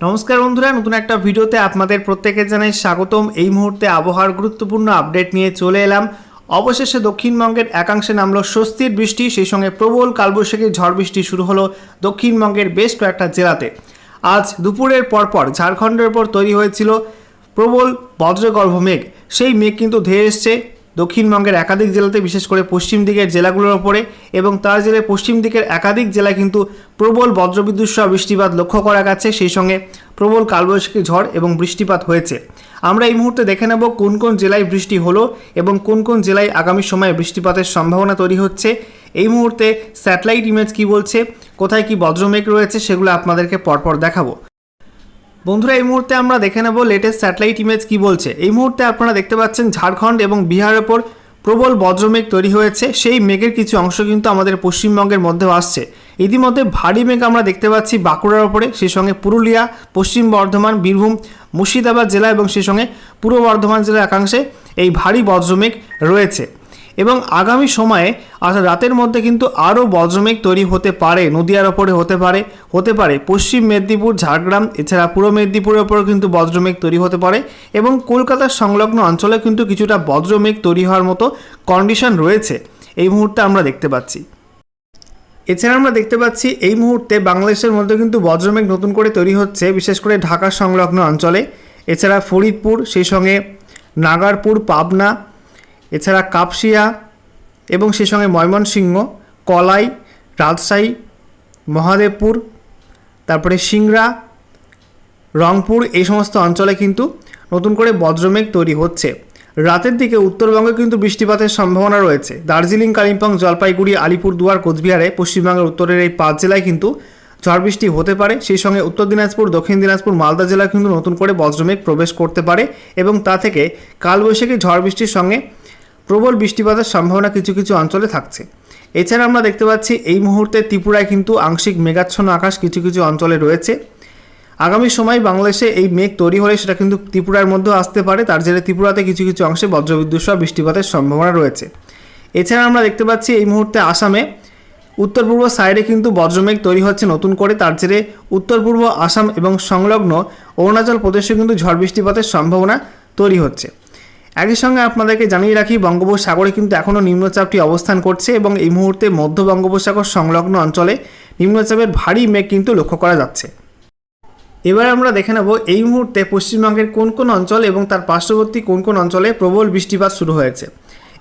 নমস্কার বন্ধুরা, নতুন একটা ভিডিওতে আপনাদের প্রত্যেকে জানাই স্বাগতম। এই মুহূর্তে আবহাওয়ার গুরুত্বপূর্ণ আপডেট নিয়ে চলে এলাম। অবশেষে দক্ষিণবঙ্গের একাংশে নামলো স্বস্তির বৃষ্টি, সেই সঙ্গে প্রবল কালবৈশাখী ঝড় বৃষ্টি শুরু হলো দক্ষিণবঙ্গের বেশ কয়েকটা জেলাতে। আজ দুপুরের পরপর ঝাড়খণ্ডের ওপর তৈরি হয়েছিল প্রবল বজ্রগর্ভ মেঘ। সেই মেঘ কিন্তু ধেয়ে এসছে দক্ষিণবঙ্গের একাধিক জেলাতে, বিশেষ করে পশ্চিম দিকের জেলাগুলোর ওপরে এবং তার জেলায় পশ্চিম দিকের একাধিক জেলায় কিন্তু প্রবল বজ্রবিদ্যুৎ সহ বৃষ্টিপাত লক্ষ্য করা গেছে। সেই সঙ্গে প্রবল কালবৈশাখী ঝড় এবং বৃষ্টিপাত হয়েছে। আমরা এই মুহূর্তে দেখে নেব কোন কোন জেলায় বৃষ্টি হলো এবং কোন কোন জেলায় আগামী সময়ে বৃষ্টিপাতের সম্ভাবনা তৈরি হচ্ছে। এই মুহূর্তে স্যাটেলাইট ইমেজ কি বলছে, কোথায় কি বজ্রমেঘ রয়েছে সেগুলো আপনাদেরকে পরপর দেখাবো। বন্ধুরা, এই মুহূর্তে আমরা দেখে নেব লেটেস্ট স্যাটেলাইট ইমেজ কি বলছে। এই মুহূর্তে আপনারা দেখতে পাচ্ছেন ঝাড়খণ্ড এবং বিহারের ওপর প্রবল বজ্রমেঘ তৈরি হয়েছে। সেই মেঘের কিছু অংশ কিন্তু আমাদের পশ্চিমবঙ্গের মধ্যেও আসছে। ইতিমধ্যে ভারী মেঘ আমরা দেখতে পাচ্ছি বাঁকুড়ার ওপরে, সেই সঙ্গে পুরুলিয়া, পশ্চিম বর্ধমান, বীরভূম, মুর্শিদাবাদ জেলা এবং সেই সঙ্গে পূর্ব বর্ধমান জেলার একাংশে এই ভারী বজ্রমেঘ রয়েছে। এবং আগামী সময়ে, অর্থাৎ রাতের মধ্যে কিন্তু আরও বজ্রমেঘ তৈরি হতে পারে, নদিয়ার ওপরে হতে পারে হতে পারে। পশ্চিম মেদিনীপুর, ঝাড়গ্রাম, এছাড়া পূর্ব মেদিনীপুরের ওপরেও কিন্তু বজ্রমেঘ তৈরি হতে পারে এবং কলকাতার সংলগ্ন অঞ্চলে কিন্তু কিছুটা বজ্রমেঘ তৈরি হওয়ার মতো কন্ডিশন রয়েছে। এই মুহূর্তে আমরা দেখতে পাচ্ছি। এছাড়া আমরা দেখতে পাচ্ছি এই মুহূর্তে বাংলাদেশের মধ্যে কিন্তু বজ্রমেঘ নতুন করে তৈরি হচ্ছে, বিশেষ করে ঢাকা সংলগ্ন অঞ্চলে। এছাড়া ফরিদপুর, সেই সঙ্গে নাগারপুর, পাবনা এছাড়া কাপসিয়া এবং সেই সঙ্গে ময়মনসিংহ, কলাই, রাজশাহী, মহাদেবপুর, তারপরে সিংড়া, রংপুর এই সমস্ত অঞ্চলে কিন্তু নতুন করে বজ্রমেঘ তৈরি হচ্ছে। রাতের দিকে উত্তরবঙ্গে কিন্তু বৃষ্টিপাতের সম্ভাবনা রয়েছে। দার্জিলিং, কালিম্পং, জলপাইগুড়ি, আলিপুরদুয়ার, কোচবিহারে, পশ্চিমবঙ্গের উত্তরের এই পাঁচ জেলায় কিন্তু ঝড় বৃষ্টি হতে পারে। সেই সঙ্গে উত্তর দিনাজপুর, দক্ষিণ দিনাজপুর, মালদা জেলায় কিন্তু নতুন করে বজ্রমেঘ প্রবেশ করতে পারে এবং তা থেকে কালবৈশাখী ঝড় বৃষ্টির সঙ্গে প্রবল বৃষ্টিপাতের সম্ভাবনা কিছু কিছু অঞ্চলে থাকছে। এছাড়া আমরা দেখতে পাচ্ছি এই মুহূর্তে ত্রিপুরায় কিন্তু আংশিক মেঘাচ্ছন্ন আকাশ কিছু কিছু অঞ্চলে রয়েছে। আগামী সময় বাংলাদেশে এই মেঘ তৈরি হলে সেটা কিন্তু ত্রিপুরার মধ্যেও আসতে পারে। তার জেরে ত্রিপুরাতে কিছু কিছু অংশে বজ্রবিদ্যুৎ সহ বৃষ্টিপাতের সম্ভাবনা রয়েছে। এছাড়া আমরা দেখতে পাচ্ছি এই মুহূর্তে আসামে উত্তর পূর্ব সাইডে কিন্তু বজ্রমেঘ তৈরি হচ্ছে নতুন করে। তার জেরে উত্তর পূর্ব আসাম এবং সংলগ্ন অরুণাচল প্রদেশে কিন্তু ঝড় বৃষ্টিপাতের সম্ভাবনা তৈরি হচ্ছে। একই সঙ্গে আপনাদেরকে জানিয়ে রাখি, বঙ্গোপসাগরে কিন্তু এখনও নিম্নচাপটি অবস্থান করছে এবং এই মুহূর্তে মধ্য বঙ্গোপসাগর সংলগ্ন অঞ্চলে নিম্নচাপের ভারী মেঘ কিন্তু লক্ষ্য করা যাচ্ছে। এবার আমরা দেখে নেব এই মুহূর্তে পশ্চিমবঙ্গের কোন কোন অঞ্চল এবং তার পার্শ্ববর্তী কোন কোন অঞ্চলে প্রবল বৃষ্টিপাত শুরু হয়েছে।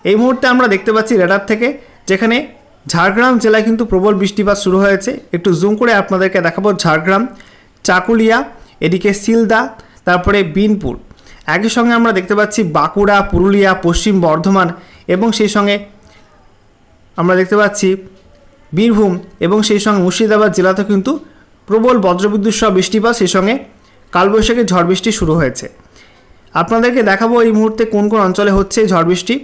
এই মুহূর্তে আমরা দেখতে পাচ্ছি রেডার থেকে, যেখানে ঝাড়গ্রাম জেলায় কিন্তু প্রবল বৃষ্টিপাত শুরু হয়েছে। একটু জুম করে আপনাদেরকে দেখাবো ঝাড়গ্রাম, চাকুলিয়া, এদিকে সিলদা তারপরে বিনপুর। একই সঙ্গে আমরা দেখতে পাচ্ছি বাঁকুড়া, পুরুলিয়া, পশ্চিম বর্ধমান এবং সেই সঙ্গে আমরা দেখতে পাচ্ছি বীরভূম এবং সেই সঙ্গে মুর্শিদাবাদ জেলাতেও কিন্তু প্রবল বজ্রবিদ্যুৎ সহ বৃষ্টিপাত, সেই সঙ্গে কালবৈশাখী ঝড় বৃষ্টি শুরু হয়েছে। আপনাদেরকে দেখাবো এই মুহূর্তে কোন কোন অঞ্চলে হচ্ছে ঝড় বৃষ্টি।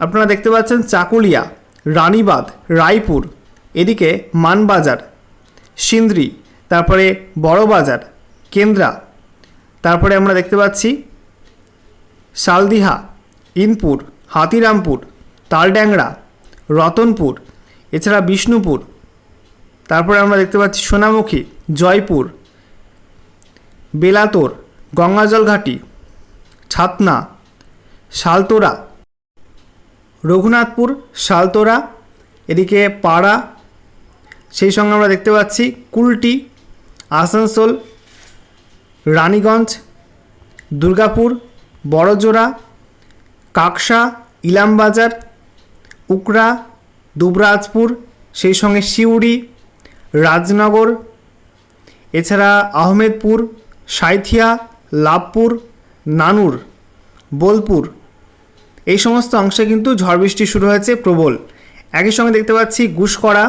আপনারা দেখতে পাচ্ছেন চাকুলিয়া, রানীবাঁধ, রায়পুর, এদিকে মানবাজার, সিন্দ্রি, তারপরে বড়বাজার, কেন্দ্রা তারপরে আমরা দেখতে পাচ্ছি সালদিহা, ইনপুর, হাতিরামপুর, তালড্যাংরা, রতনপুর, এছাড়া বিষ্ণুপুর। তারপরে আমরা দেখতে পাচ্ছি সোনামুখী, জয়পুর, বেলাতোর গঙ্গাজল ঘাটি ছাতনা, শালতোরা, রঘুনাথপুর, শালতোরা, এদিকে পাড়া, সেই সঙ্গে আমরা দেখতে পাচ্ছি কুলটি, আসানসোল রানীগঞ্জ, দুর্গাপুর, বড়জোড়া, কাকসা, ইলামবাজার উকড়া দুবরাজপুর, সেই সঙ্গে সিউড়ি, রাজনগর, এছাড়া আহমেদপুর, সাঁইথিয়া, লাভপুর, নানুর, বোলপুর। এই সমস্ত অংশে কিন্তু ঝড় বৃষ্টি শুরু হয়েছে প্রবল। একই সঙ্গে দেখতে পাচ্ছি গুসকরা,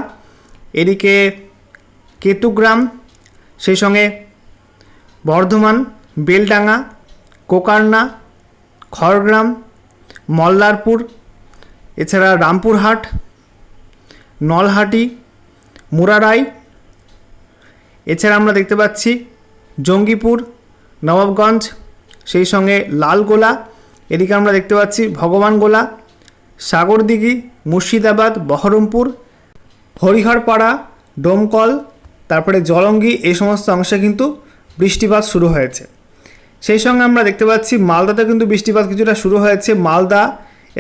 এদিকে কেতুগ্রাম, সেই সঙ্গে বর্ধমান, বেলডাঙ্গা, কোকারনা, খড়গ্রাম মল্লারপুর এছাড়া রামপুরহাট, নলহাটি, মুরারাই, এছাড়া আমরা দেখতে পাচ্ছি জঙ্গিপুর, নবাবগঞ্জ, সেই সঙ্গে লালগোলা, এদিকে আমরা দেখতে পাচ্ছি ভগবানগোলা, সাগরদিঘি, মুর্শিদাবাদ, বহরমপুর, হরিহরপাড়া, ডোমকল, তারপরে জলঙ্গি, এই সমস্ত অংশে কিন্তু বৃষ্টিপাত শুরু হয়েছে। সেই সঙ্গে আমরা দেখতে পাচ্ছি মালদাতে কিন্তু বৃষ্টিপাত কিছুটা শুরু হয়েছে। মালদা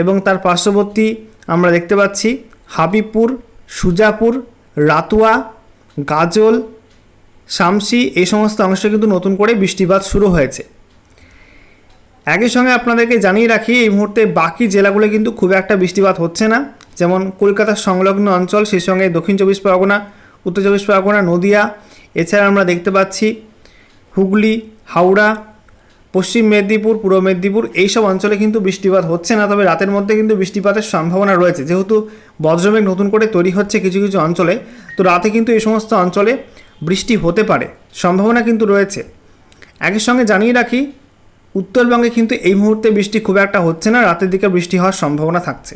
এবং তার পার্শ্ববর্তী আমরা দেখতে পাচ্ছি হাবিবপুর, সুজাপুর, রাতুয়া, গাজল, শামসি এই সমস্ত অংশে কিন্তু নতুন করে বৃষ্টিপাত শুরু হয়েছে। একই সঙ্গে আপনাদেরকে জানিয়ে রাখি, এই মুহূর্তে বাকি জেলাগুলো কিন্তু খুব একটা বৃষ্টিপাত হচ্ছে না। যেমন কলকাতার সংলগ্ন অঞ্চল, সেই সঙ্গে দক্ষিণ চব্বিশ পরগনা, উত্তর চব্বিশ পরগনা, নদিয়া। এছাড়া আমরা দেখতে পাচ্ছি হুগলি, হাওড়া, পশ্চিম মেদিনীপুর, পূর্ব মেদিনীপুর এইসব অঞ্চলে কিন্তু বৃষ্টিপাত হচ্ছে না, তবে রাতের মধ্যে কিন্তু বৃষ্টিপাতের সম্ভাবনা রয়েছে। যেহেতু বজ্রমেঘ নতুন করে তৈরি হচ্ছে কিছু কিছু অঞ্চলে, তো রাতে কিন্তু এই সমস্ত অঞ্চলে বৃষ্টি হতে পারে, সম্ভাবনা কিন্তু রয়েছে। একই সঙ্গে জানিয়ে রাখি, উত্তরবঙ্গে কিন্তু এই মুহূর্তে বৃষ্টি খুব একটা হচ্ছে না, রাতের দিকে বৃষ্টি হওয়ার সম্ভাবনা থাকছে।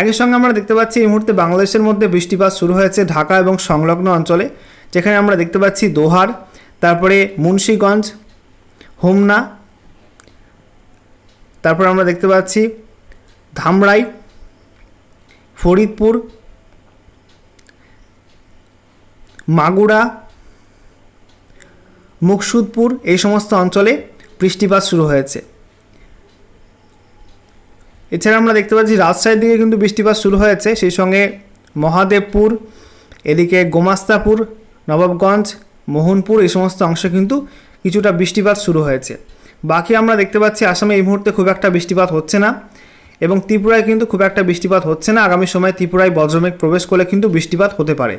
একই সঙ্গে আমরা দেখতে পাচ্ছি এই মুহূর্তে বাংলাদেশের মধ্যে বৃষ্টিপাত শুরু হয়েছে ঢাকা এবং সংলগ্ন অঞ্চলে, যেখানে আমরা দেখতে পাচ্ছি দোহার তারপরে মুন্সীগঞ্জ, হোমনা, তারপর আমরা দেখতে পাচ্ছি ধামরাই, ফরিদপুর, মাগুরা, মুকসুদপুর, এই সমস্ত অঞ্চলে বৃষ্টিপাত শুরু হয়েছে। এছাড়া আমরা দেখতে পাচ্ছি রাজশাহীর দিকে কিন্তু বৃষ্টিপাত শুরু হয়েছে, সেই সঙ্গে মহাদেবপুর, এদিকে গোমাস্তাপুর, নবাবগঞ্জ মোহনপুর, এই সমস্ত অংশে কিন্তু কিছুটা বৃষ্টিপাত শুরু হয়েছে। বাকি আমরা দেখতে পাচ্ছি আসামে এই মুহূর্তে খুব একটা বৃষ্টিপাত হচ্ছে না এবং ত্রিপুরায় কিন্তু খুব একটা বৃষ্টিপাত হচ্ছে না। আগামী সময় ত্রিপুরায় বজ্রমেঘ প্রবেশ করলে কিন্তু বৃষ্টিপাত হতে পারে।